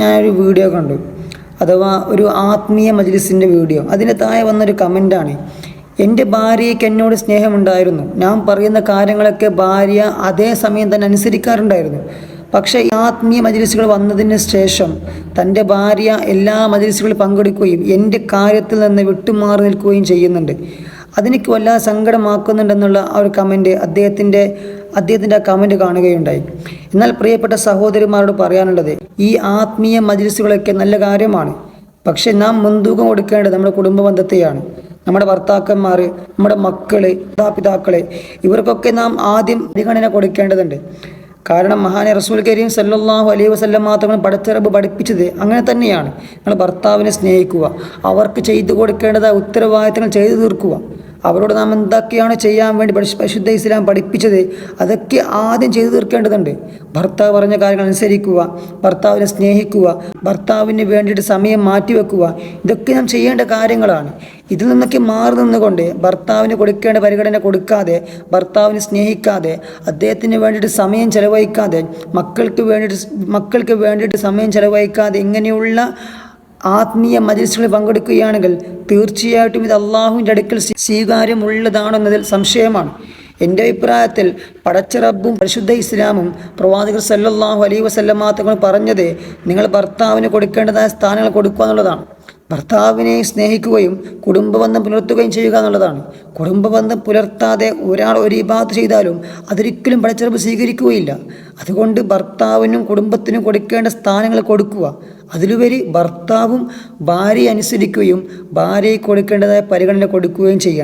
ഞാനൊരു വീഡിയോ കണ്ടു. അഥവാ ഒരു ആത്മീയ മജ്ലിസിന്റെ വീഡിയോ. അതിന് താഴെ വന്നൊരു കമന്റാണ് എന്റെ ഭാര്യയ്ക്ക് എന്നോട് സ്നേഹമുണ്ടായിരുന്നു. ഞാൻ പറയുന്ന കാര്യങ്ങളൊക്കെ ഭാര്യ അതേ സമയം തന്നെ അനുസരിക്കാറുണ്ടായിരുന്നു. പക്ഷേ ആത്മീയ മജ്ലിസുകൾ വന്നതിന് ശേഷം തന്റെ ഭാര്യ എല്ലാ മജ്ലിസുകളിൽ പങ്കെടുക്കുകയും എന്റെ കാര്യത്തിൽ നിന്ന് വിട്ടുമാറി നിൽക്കുകയും ചെയ്യുന്നുണ്ട്. അതെനിക്ക് വല്ലാതെ സങ്കടമാക്കുന്നുണ്ടെന്നുള്ള ആ ഒരു കമന്റ് അദ്ദേഹത്തിന്റെ അദ്ദേഹത്തിന്റെ ആ കമന്റ് കാണുകയുണ്ടായി. എന്നാൽ പ്രിയപ്പെട്ട സഹോദരിമാരോട് പറയാനുള്ളത് ഈ ആത്മീയ മജ്ലിസുകളൊക്കെ നല്ല കാര്യമാണ്. പക്ഷെ നാം മുൻതൂക്കം കൊടുക്കേണ്ടത് നമ്മുടെ കുടുംബ ബന്ധത്തെയാണ് നമ്മുടെ ഭർത്താക്കന്മാർ നമ്മുടെ മക്കൾ മാതാപിതാക്കളെ ഇവർക്കൊക്കെ നാം ആദ്യം പരിഗണന കൊടുക്കേണ്ടതുണ്ട്. കാരണം മഹാനെ റസൂൽ കരീം സല്ലാഹു അലൈഹി വസല്ലം മാത്രം പടച്ചിറപ്പ് പഠിപ്പിച്ചത്. അങ്ങനെ തന്നെയാണ്. നിങ്ങൾ ഭർത്താവിനെ സ്നേഹിക്കുക അവർക്ക് ചെയ്തു കൊടുക്കേണ്ടത് ഉത്തരവാദിത്തങ്ങൾ ചെയ്തു തീർക്കുക. അവരോട് നാം എന്തൊക്കെയാണ് ചെയ്യാൻ വേണ്ടി പരിശു- പരിശുദ്ധ ഇസ്ലാം പഠിപ്പിച്ചത്? അതൊക്കെ ആദ്യം ചെയ്തു തീർക്കേണ്ടതുണ്ട്. ഭർത്താവ് പറഞ്ഞ കാര്യങ്ങൾ അനുസരിക്കുക ഭർത്താവിനെ സ്നേഹിക്കുക ഭർത്താവിന് വേണ്ടിയിട്ട് സമയം മാറ്റിവെക്കുക ഇതൊക്കെ നാം ചെയ്യേണ്ട കാര്യങ്ങളാണ്. ഇതിൽ നിന്നൊക്കെ മാറി നിന്നുകൊണ്ട് ഭർത്താവിന് കൊടുക്കേണ്ട പരിഗണന കൊടുക്കാതെ ഭർത്താവിനെ സ്നേഹിക്കാതെ അദ്ദേഹത്തിന് വേണ്ടിയിട്ട് സമയം ചെലവഴിക്കാതെ മക്കൾക്ക് വേണ്ടിയിട്ട് മക്കൾക്ക് വേണ്ടിയിട്ട് സമയം ചെലവഴിക്കാതെ ഇങ്ങനെയുള്ള ആത്മീയ മജിൽസുകളിൽ പങ്കെടുക്കുകയാണെങ്കിൽ തീർച്ചയായിട്ടും ഇത് അള്ളാഹുവിന്റെ അടുക്കൽ സ്വീ- സ്വീകാര്യമുള്ളതാണെന്നതിൽ സംശയമാണ്. എന്റെ അഭിപ്രായത്തിൽ പടച്ച റബ്ബും പരിശുദ്ധ ഇസ്ലാമും പ്രവാചകർ സല്ലല്ലാഹു അലൈ വസല്ലമ തങ്ങൾ പറഞ്ഞത് നിങ്ങൾ ഭർത്താവിന് കൊടുക്കേണ്ടതായ സ്ഥാനങ്ങൾ കൊടുക്കുക എന്നുള്ളതാണ്. ഭർത്താവിനെ സ്നേഹിക്കുകയും കുടുംബബന്ധം പുലർത്തുകയും ചെയ്യുക എന്നുള്ളതാണ്. കുടുംബബന്ധം പുലർത്താതെ ഒരാൾ ഒരു വിഭാഗത്ത് ചെയ്താലും അതൊരിക്കലും പടച്ചിറപ്പ് സ്വീകരിക്കുകയില്ല. അതുകൊണ്ട് ഭർത്താവിനും കുടുംബത്തിനും കൊടുക്കേണ്ട സ്ഥാനങ്ങൾ കൊടുക്കുക. അതിലുപരി ഭർത്താവും ഭാര്യയെ അനുസരിക്കുകയും ഭാര്യയെ കൊടുക്കേണ്ടതായ പരിഗണന കൊടുക്കുകയും ചെയ്യണം